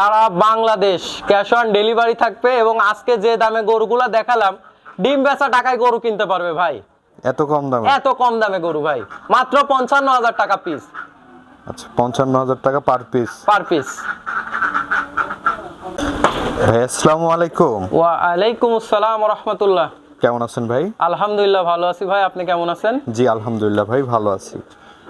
Sara Bangladesh cash on delivery থাকবে এবং আজকে যে দামে গরুগুলা দেখালাম ডিম বেচা টাকায় গরু কিনতে পারবে ভাই। এত কম দামে? এত কম দামে গরু ভাই। মাত্র পঞ্চান্ন হাজার টাকা পিস আচ্ছা পঞ্চান্ন হাজার টাকা পার পিস পার পিস ভাই আসসালামু আলাইকুম। ওয়ালাইকুম আসসালাম রহমতুল্লাহ। কেমন আছেন ভাই? আলহামদুলিল্লাহ ভালো আছি ভাই আপনি কেমন আছেন? জি আলহামদুলিল্লাহ ভাই ভালো আছি।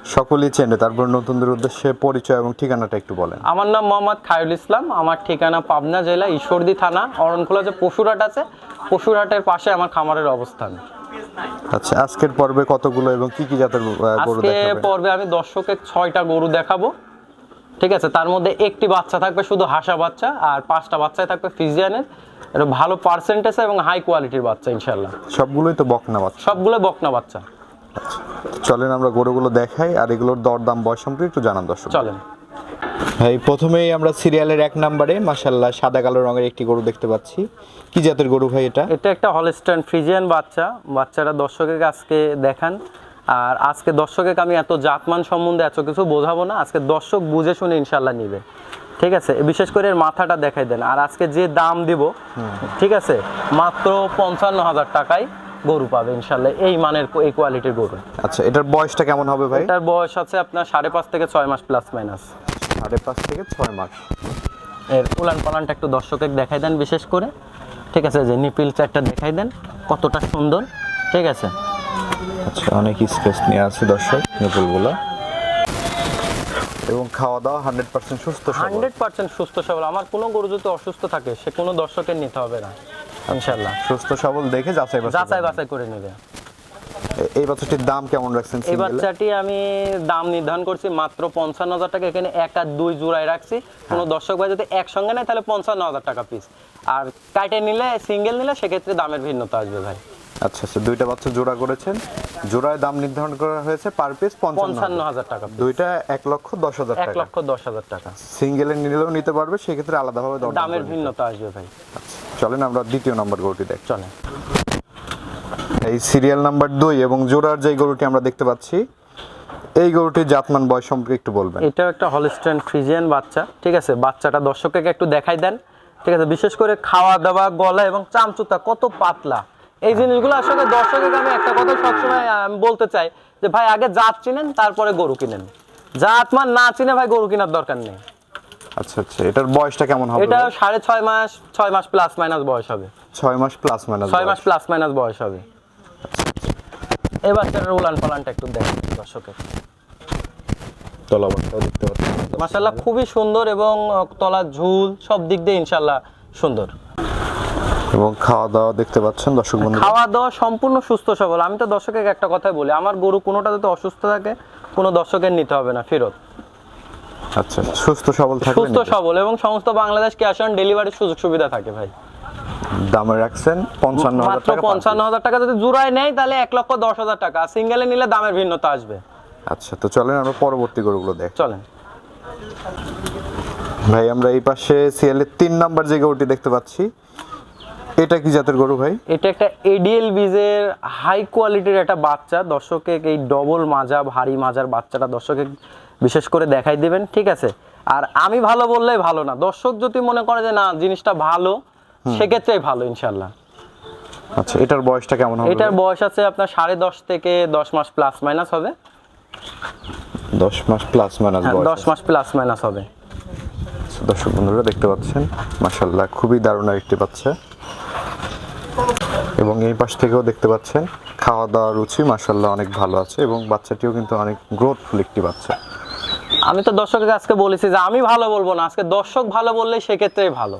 সকলেই চেনে তারপর নতুনদের উদ্দেশ্যে পরিচয় এবং ঠিকানাটা একটু বলেন। আমার নাম মোহাম্মদ খায়রুল ইসলাম আমার ঠিকানা পাবনা জেলা ঈশ্বরদী থানা অরণখোলা যে পশুরহাট আছে পশুরহাটের পাশে আমার খামারের অবস্থান। আচ্ছা আজকের পর্বে কতগুলো এবং কি কি জাতের গরু আজকে দেখাবেন? পর্বে আমি দর্শকের ছয়টা গরু দেখাবো। ঠিক আছে তার মধ্যে একটি বাচ্চা থাকবে শুধু হাসা বাচ্চা আর পাঁচটা বাচ্চাই থাকবে ফিজিয়ানের। এটা ভালো পার্সেন্টেজ এবং হাই কোয়ালিটির বাচ্চা ইনশাল্লাহ সবগুলোই তো বকনা বাচ্চা। সবগুলো বকনা বাচ্চা। চলেন আমরা গরুগুলো দেখাই আর এগুলোর দরদাম বয়স সম্পর্কে একটু জানান দর্শক। চলেন। ভাই প্রথমেই আমরা সিরিয়ালের এক নম্বরে মাশাল্লাহ সাদা কালো রঙের একটি গরু দেখতে পাচ্ছি। কি জাতের গরু ভাই এটা? এটা একটা হলস্টাইন ফ্রিজিয়ান বাচ্চা। বাচ্চারা দর্শকের আজকে দেখান। আর আজকে দর্শকের আমি এত জাতমান সম্বন্ধে এত কিছু বোঝাবো না। আজকে দর্শক বুঝে শুনে ইনশাল্লাহ নিবে। ঠিক আছে? বিশেষ করে এর মাথাটা দেখাই দেন। আর আজকে যে দাম দিব ঠিক আছে? মাত্র পঞ্চান্ন হাজার টাকায় গরু পাবে ইনশাল্লাহ এই মানের এই কোয়ালিটির গরু। আচ্ছা এটার বয়সটা কেমন হবে ভাই? এটার বয়স আছে আপনার সাড়ে পাঁচ থেকে ছয় মাস প্লাস মাইনাস সাড়ে পাঁচ থেকে ছয় মাস। এর উলান পালানটা একটু দর্শকের দেখাই দেন বিশেষ করে। ঠিক আছে যে নিপিল চারটা দেখাই দেন কতটা সুন্দর। ঠিক আছে। আচ্ছা অনেক স্পেস নিয়ে আছে দর্শক নিপুলগুলো। এবং খাওয়া দাওয়া হান্ড্রেড পার্সেন্ট সুস্থ হান্ড্রেড পার্সেন্ট সুস্থ সবল। আমার কোনো গরু যদি অসুস্থ থাকে সে কোনো দর্শকের নিতে হবে না। ইনশাল্লাহ সুস্থ সবল দেখে যাচাই বাছাই যাচাই বাছাই করে নেবে। এই বাচ্চাটির দাম কেমন রাখছেন এই বাচ্চাটি আমি দাম নির্ধারণ করছি মাত্র পঞ্চান্ন হাজার টাকা। এখানে এক আর দুই জোড়ায় রাখছি। কোনো দর্শক ভাই যদি একসঙ্গে নেয় তাহলে পঞ্চান্ন হাজার টাকা পিস আর কাটে নিলে সিঙ্গেল নিলে সেক্ষেত্রে দামের ভিন্নতা আসবে ভাই। আচ্ছা আচ্ছা দুইটা বাচ্চা জোড়া করেছেন। জোড়ায় দাম নির্ধারণ করা হয়েছে পার পিস পঞ্চান্ন হাজার। টাকা দুইটা এক লক্ষ দশ হাজার এক লক্ষ দশ হাজার টাকা। সিঙ্গেলে নিলেও নিতে পারবে সেক্ষেত্রে আলাদাভাবে দামের ভিন্নতা আসবে ভাই। চলেন, আমরা দ্বিতীয় নম্বর গরুটি দেখ। চলে এই সিরিয়াল নাম্বার দুই এবং জোড়ার যে গরুটি আমরা দেখতে পাচ্ছি, এই গরুটির জাতমান, বয়স সম্পর্কে একটু বলবেন। এটাও একটা হলিস্টেন ফ্রিজিয়ান বাচ্চা, ঠিক আছে? বাচ্চাটা দর্শককে একটু দেখাই দেন, ঠিক আছে? বিশেষ করে খাওয়া দাওয়া গলা এবং চামচুতা কত পাতলা। এই জিনিসগুলো আসলে দর্শকের আমি একটা কথা সবসময় আমি বলতে চাই যে, ভাই, আগে জাত চিনেন, তারপরে গরু কিনেন। জাত মান না চিনে, ভাই, গরু কেনার দরকার নেই। আচ্ছা আচ্ছা। এটার বয়সটা কেমন হবে? এটা সাড়ে ছয় মাস ছয় মাস প্লাস মাইনাস বয়স হবে। ছয় মাস প্লাস মাইনাস ছয় মাস প্লাস মাইনাস বয়স হবে। এই বাচ্চাটার উলান পালানটা একটু দেখেন দর্শকের। তলাবারটাও দেখতে পাচ্ছেন মাসাল্লাহ খুবই সুন্দর এবং তলার ঝুল সব দিক দিয়ে ইনশাল্লাহ সুন্দর। এবং খাওয়া দাওয়া দেখতে পাচ্ছেন দর্শক বন্ধু খাওয়া দাওয়া সম্পূর্ণ সুস্থ সবল। আমি তো দর্শকের একটা কথাই বলি আমার গরু কোনোটা যদি অসুস্থ থাকে কোনো দর্শকের নিতে হবে না ফেরত। আচ্ছা সুস্থ সবল থাকলে সুস্থ সবল এবং সমস্ত বাংলাদেশ ক্যাশ অন ডেলিভারির সুযোগ সুবিধা থাকে ভাই। দামে রাখছেন পঞ্চান্ন হাজার টাকা পঞ্চান্ন হাজার টাকা যদি জোড়ায় নেয় তাহলে এক লক্ষ দশ হাজার টাকা। সিঙ্গেলে নিলে দামের ভিন্নতা আসবে। আচ্ছা তো চলেন আমরা পরবর্তী গরুগুলো দেখ। চলেন। ভাই আমরা এই পাশে সিএলের তিন নাম্বার যে গরুটি দেখতে পাচ্ছি এটা কি জাতের গরু ভাই? এটা একটা এডিএল বীজের হাই কোয়ালিটির একটা বাচ্চা। দর্শকে এই ডবল মাজা ভারী মাজার বাচ্চাটা দর্শকে বিশেষ করে দেখাই দিবেন ঠিক আছে? আর আমি ভালো বললেই ভালো না। দর্শক যদি মনে করে যে না জিনিসটা ভালো সেক্ষেত্রেই ভালো ইনশাল্লাহ। আচ্ছা এটার বয়সটা কেমন হবে? এটার বয়স আছে আপনার সাড়ে দশ থেকে দশ মাস প্লাস মাইনাস হবে। দশ মাস প্লাস মাইনাস হ্যাঁ দশ মাস প্লাস মাইনাস হবে। আছে। দর্শক বন্ধুরা দেখতে পাচ্ছেন? মাশাল্লাহ খুবই দারুণ একটি বাচ্চা। এবং এই পাশ থেকেও দেখতে পাচ্ছেন খাওয়া দাওয়া রুচি মাশাল্লাহ অনেক ভালো আছে এবং বাচ্চাটিও কিন্তু অনেক গ্রোথফুল একটি বাচ্চা। আমি তো দর্শকের আজকে বলেছি যে আমি ভালো বলব না। আজকে দর্শক ভালো বললে সেক্ষেত্রেই ভালো।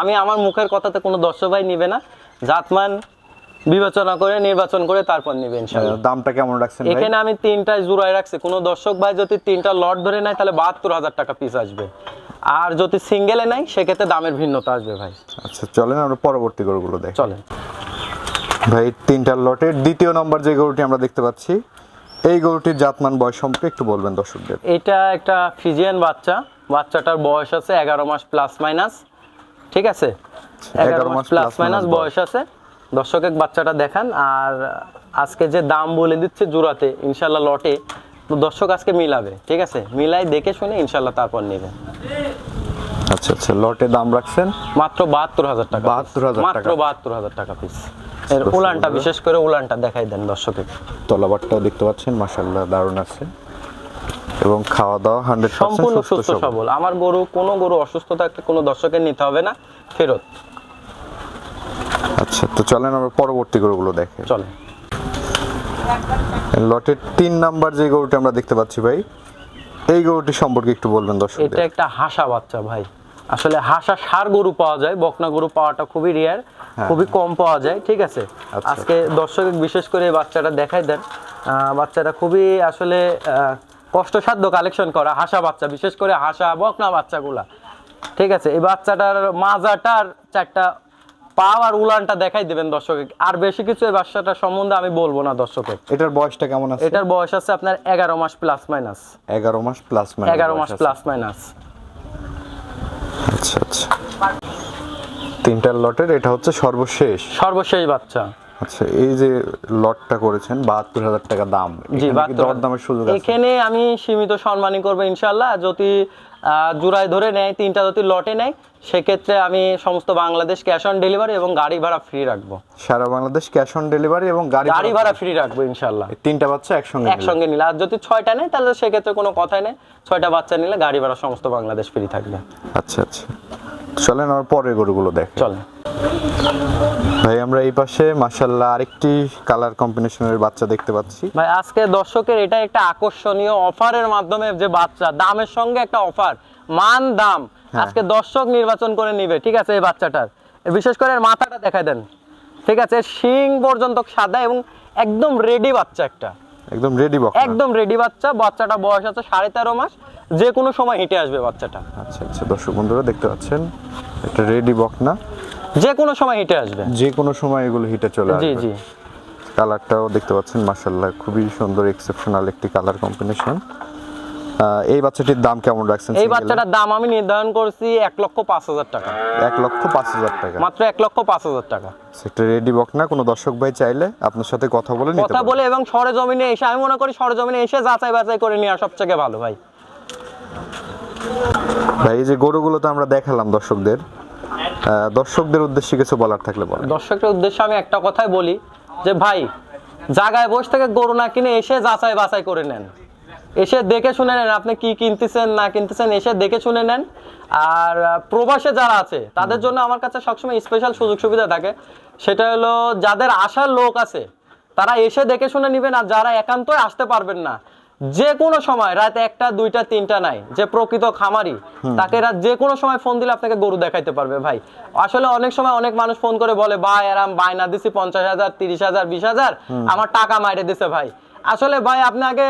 আমি আমার মুখের কথাতে কোনো দর্শক ভাই নিবে না। জাতমান বিবেচনা করে নির্বাচন করে তারপর নিবে ইনশাল্লাহ আহ, দামটা কেমন রাখছেন ভাই? এখানে আমি তিনটায় জোড়ায় রাখছি। কোনো দর্শক ভাই যদি তিনটা লট ধরে নেয় তাহলে বাহাত্তর হাজার টাকা পিস আসবে। আর যদি সিঙ্গেলে নেয় সেক্ষেত্রে দামের ভিন্নতা আসবে ভাই। আচ্ছা চলেন আমরা পরবর্তী গরুগুলো দেখ। চলেন। ভাই তিনটা লটের দ্বিতীয় নম্বর যে গরুটি আমরা দেখতে পাচ্ছি এই গরুটির জাতমান বয়স সম্পর্কে একটু বলবেন দর্শকদের। এটা একটা ফিজিয়ান বাচ্চা। বাচ্চাটার বয়স আছে এগারো মাস প্লাস মাইনাস ঠিক আছে? এগারো মাস প্লাস মাইনাস বয়স আছে। দর্শকের বাচ্চাটা দেখান আর আজকে যে দাম বলে দিচ্ছে জোড়াতে ইনশাল্লাহ লটে তো দর্শক আজকে মিলাবে ঠিক আছে? মিলাই দেখে শুনে ইনশাল্লাহ তারপর নেবে। আচ্ছা আচ্ছা লটে দাম রাখছেন? মাত্র বাহাত্তর হাজার টাকা 72,000 মাত্র টাকা। বাহাত্তর হাজার টাকা পিস এর উলানটা বিশেষ করে উলানটা দেখাই দেন দর্শকে তলাবারটাও দেখতে পাচ্ছেন মাসাল্লাহ দারুণ আছে। এবং খাওয়া দাওয়া হান্ড্রেড সম্পূর্ণ সুস্থ সবল। আমার গরু কোনো গরু অসুস্থ থাকলে কোনো দর্শকের নিতে হবে না ফেরত। আচ্ছা তো চলেন আমরা পরবর্তী গরুগুলো দেখে। চলে লটের তিন নাম্বার যে গরুটি আমরা দেখতে পাচ্ছি ভাই এই গরুটি সম্পর্কে একটু বলবেন দর্শক এটা একটা হাসা বাচ্চা ভাই। আসলে হাসা সার গরু পাওয়া যায় বকনা গরু পাওয়াটা খুবই রেয়ার খুবই কম পাওয়া যায় ঠিক আছে? হ্যাঁ। আচ্ছা। আজকে দর্শক বিশেষ করে বাচ্চাটা দেখাই দেন। বাচ্চাটা খুবই আসলে কষ্টসাধ্য কালেকশন করা হাসা বাচ্চা বিশেষ করে হাসা বকনা বাচ্চাগুলা। ঠিক আছে? এই বাচ্চাটার মাজাটার চারটা পা আর উলানটা দেখাই দেবেন দর্শকে। আর বেশি কিছু এই বাচ্চাটার সম্বন্ধে আমি বলব না দর্শকের এটার বয়সটা কেমন আছে? এটার বয়স আছে আপনার এগারো মাস প্লাস মাইনাস এগারো মাস প্লাস এগারো মাস প্লাস মাইনাস আচ্ছা আচ্ছা। তিনটার লটের এটা হচ্ছে সর্বশেষ। সর্বশেষ বাচ্চা। আচ্ছা এই যে লটটা করেছেন বাহাত্তর হাজার টাকা দাম। জি এখানে কি 72 দর দামের সুযোগ এখানে আমি সীমিত সম্মানই করব ইনশাল্লাহ যদি জোড়ায় ধরে নেয় তিনটা যদি লটে নেয় সেক্ষেত্রে আমি সমস্ত বাংলাদেশ ক্যাশ অন ডেলিভারি এবং গাড়ি ভাড়া ফ্রি রাখব। সারা বাংলাদেশ ক্যাশ অন ডেলিভারি এবং গাড়ি গাড়ি ভাড়া ফ্রি রাখব ইনশাল্লাহ তিনটা বাচ্চা একসঙ্গে একসঙ্গে নিলে। আর যদি ছয়টা নেয় তাহলে সেক্ষেত্রে কোনো কথাই নেই। ছয়টা বাচ্চা নিলে গাড়ি ভাড়া সমস্ত বাংলাদেশ ফ্রি থাকবে। আচ্ছা আচ্ছা। চলেন আমার পরের গরুগুলো দেখ। চলে ভাই আমরা এই পাশে মাশাল্লাহ আরেকটি কালার কম্বিনেশনের বাচ্চা দেখতে পাচ্ছি। ভাই আজকে দর্শকের এটা একটা আকর্ষণীয় অফারের মাধ্যমে যে বাচ্চা দামের সঙ্গে একটা অফার মান দাম। হ্যাঁ। আজকে দর্শক নির্বাচন করে নিবে ঠিক আছে এই বাচ্চাটার। বিশেষ করে এর মাথাটা দেখাই দেন। ঠিক আছে শিং পর্যন্ত সাদা এবং একদম রেডি বাচ্চা একটা। একদম রেডি বাচ্চা একদম রেডি বাচ্চা বাচ্চাটা বয়স আছে সাড়ে তেরো মাস যে কোনো সময় হেঁটে আসবে বাচ্চাটা। আচ্ছা আচ্ছা দর্শক বন্ধুরা দেখতে পাচ্ছেন এটা রেডি বক না যে কোনো সময় হেঁটে আসবে। যে কোনো সময় এগুলো হিটে চলে জি আসবে। জি। কালারটাও দেখতে পাচ্ছেন মাশাল্লাহ খুবই সুন্দর এক্সেপশনাল একটি কালার কম্বিনেশন এই বাচ্চাটির দাম কেমন রাখছেন এই বাচ্চাটার দাম আমি নির্ধারণ করছি এক লক্ষ পাঁচ হাজার টাকা। এক লক্ষ পাঁচ হাজার টাকা। মাত্র এক লক্ষ পাঁচ হাজার টাকা। সেটা রেডি বক না কোনো দর্শক ভাই চাইলে আপনার সাথে কথা বলে নিতে কথা বলে এবং সরেজমিনে এসে আমি মনে করি সরেজমিনে এসে যাচাই বাছাই করে নেওয়া সবথেকে ভালো ভাই। ভাই এই যে গরুগুলো তো আমরা দেখালাম দর্শকদের। দর্শকদের উদ্দেশ্যে কিছু বলার থাকলে বলেন। দর্শকের উদ্দেশ্যে আমি একটা কথাই বলি যে ভাই জায়গায় বসে থেকে গরু না কিনে এসে যাচাই বাছাই করে নেন। এসে দেখে শুনে নেন আপনি কি কিনতেছেন না কিনতেছেন এসে দেখে শুনে নেন। আর প্রবাসে যারা আছে তাদের জন্য আমার কাছে সবসময় স্পেশাল সুযোগ সুবিধা থাকে। সেটা হলো যাদের আসার লোক আছে তারা এসে দেখে শুনে নেবেন আর যারা একান্তই আসতে পারবেন না যে কোনো সময় রাত একটা দুইটা তিনটা নাই যে প্রকৃত খামারি তাকে রাত যে কোনো সময় ফোন দিলে আপনাকে গরু দেখাইতে পারবে ভাই। আসলে অনেক সময় অনেক মানুষ ফোন করে বলে ভাই আরাম বায়না দিছি পঞ্চাশ হাজার তিরিশ হাজার বিশ হাজার আমার টাকা মাইরে দিছে ভাই। আসলে ভাই আপনি আগে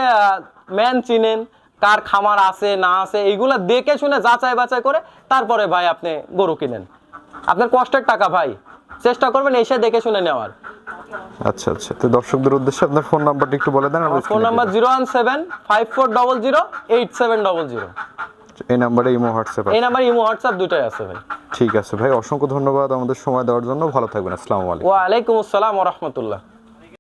ম্যান চিনেন কার খামার আছে না আছে এইগুলা দেখে শুনে যাচাই বাছাই করে তারপরে ভাই আপনি গরু কিনেন। আপনার কষ্টের টাকা ভাই চেষ্টা করবেন এসে দেখে শুনে নেওয়ার। আচ্ছা আচ্ছা। তো দর্শকদের উদ্দেশ্যে আপনার ফোন নাম্বারটা একটু বলে দেন phone number zero one seven five four double zero eight seven double zero. এই নাম্বারে ইমো হোয়াটসঅ্যাপ এই নাম্বারে ইমো হোয়াটসঅ্যাপ দুটাই আছে ভাই। ঠিক আছে ভাই অসংখ্য ধন্যবাদ আমাদের সময় দেওয়ার জন্য। ভালো থাকবেন আসসালামু আলাইকুম। ওয়ালাইকুম আসসালাম রহমতুল্লাহ।